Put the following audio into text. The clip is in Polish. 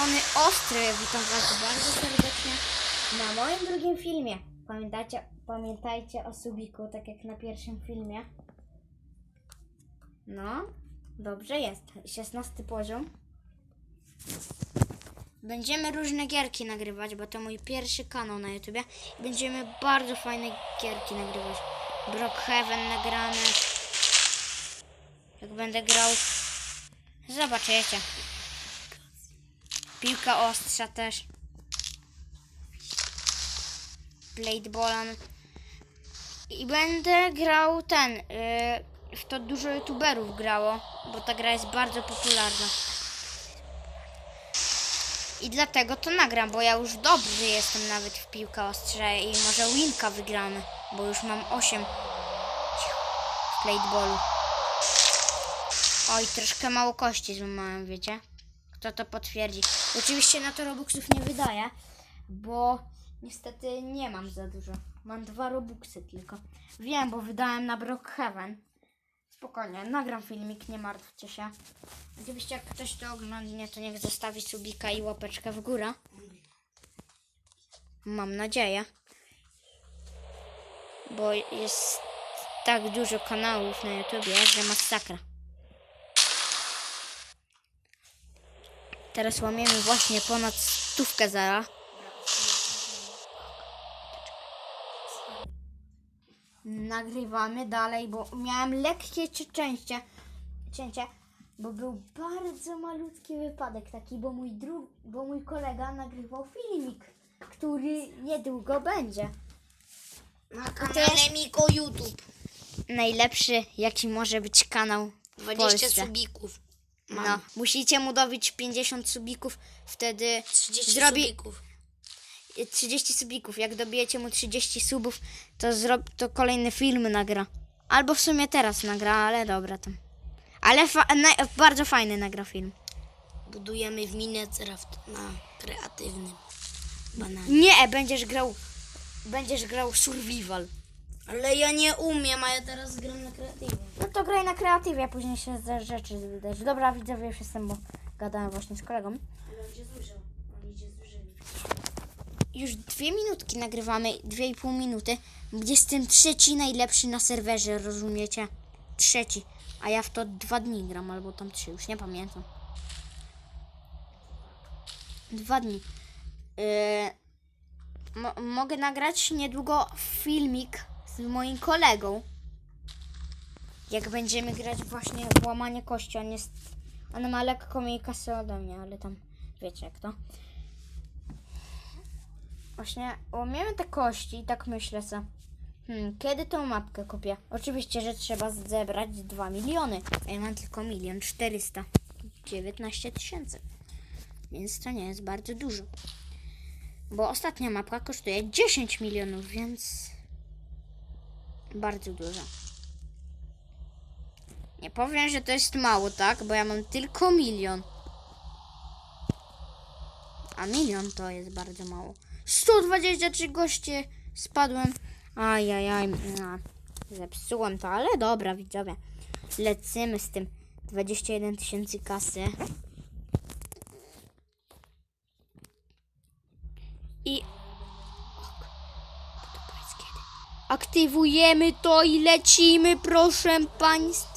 strony Ostry. Witam Was bardzo serdecznie na moim drugim filmie. Pamiętajcie, pamiętajcie o subiku, tak jak na pierwszym filmie. No, dobrze jest. 16 poziom. Będziemy różne gierki nagrywać, bo to mój pierwszy kanał na YouTubie. Będziemy bardzo fajne gierki nagrywać. Brookhaven nagrane. Jak będę grał, zobaczycie. Piłka ostrza też. Blade Bolan. I będę grał ten. Yy, w to dużo youtuberów grało, bo ta gra jest bardzo popularna. I dlatego to nagram, bo ja już dobry jestem nawet w piłkę ostrza i może winka wygramy, bo już mam 8 w plateballu. Oj, troszkę mało kości złamałem, wiecie? Kto to potwierdzi? Oczywiście na to Robuxów nie wydaję, bo niestety nie mam za dużo. Mam dwa Robuxy tylko. Wiem, bo wydałem na Brookhaven. Spokojnie, nagram filmik, nie martwcie się. Oczywiście jak ktoś to oglądnie, to niech zostawi subika i łapeczkę w górę. Mam nadzieję. Bo jest tak dużo kanałów na YouTubie, że masakra. Teraz łamiemy właśnie ponad stówkę zara. Nagrywamy dalej, bo miałem lekkie ci- cięcie, cięcie, bo był bardzo malutki wypadek taki, bo mój dru, bo mój kolega nagrywał filmik, który niedługo będzie. Na kanale Miko YouTube. Najlepszy, jaki może być kanał w 20 Polsce. subików. Mam. No, musicie mu dobić 50 subików, wtedy 30 zrobi subików. 30 subików. Jak dobijecie mu 30 subów, to zrob to kolejny film nagra. Albo w sumie teraz nagra, ale dobra tam. Ale fa- na- bardzo fajny nagra film. Budujemy w Minecraft na kreatywnym bananie. Nie, będziesz grał będziesz grał survival. Ale ja nie umiem, a ja teraz gram na kreatywnym. To graj na kreatywie, a później się ze rzeczy wydarzy. Dobra, widzowie, jestem, bo gadałem właśnie z kolegą. Ale on cię zużył. Oni cię zużyli. Już dwie minutki nagrywamy, dwie i pół minuty. Jestem trzeci najlepszy na serwerze, rozumiecie? Trzeci. A ja w to dwa dni gram, albo tam trzy, już nie pamiętam. Dwa dni. Yy, mo- mogę nagrać niedługo filmik z moim kolegą. Jak będziemy grać właśnie w łamanie kości. On jest. On ma lekko mniej kasy ode mnie, ale tam wiecie jak to. Właśnie łamiemy te kości i tak myślę sobie. Hmm, kiedy tą mapkę kupię? Oczywiście, że trzeba zebrać 2 miliony. Ja mam tylko milion 419 tysięcy. Więc to nie jest bardzo dużo. Bo ostatnia mapka kosztuje 10 milionów, więc bardzo dużo. Nie powiem, że to jest mało, tak? Bo ja mam tylko milion. A milion to jest bardzo mało. 123 goście spadłem. Ajajaj, no, zepsułem to, ale dobra, widzowie. Lecimy z tym 21 tysięcy kasy. I aktywujemy to i lecimy, proszę państwa.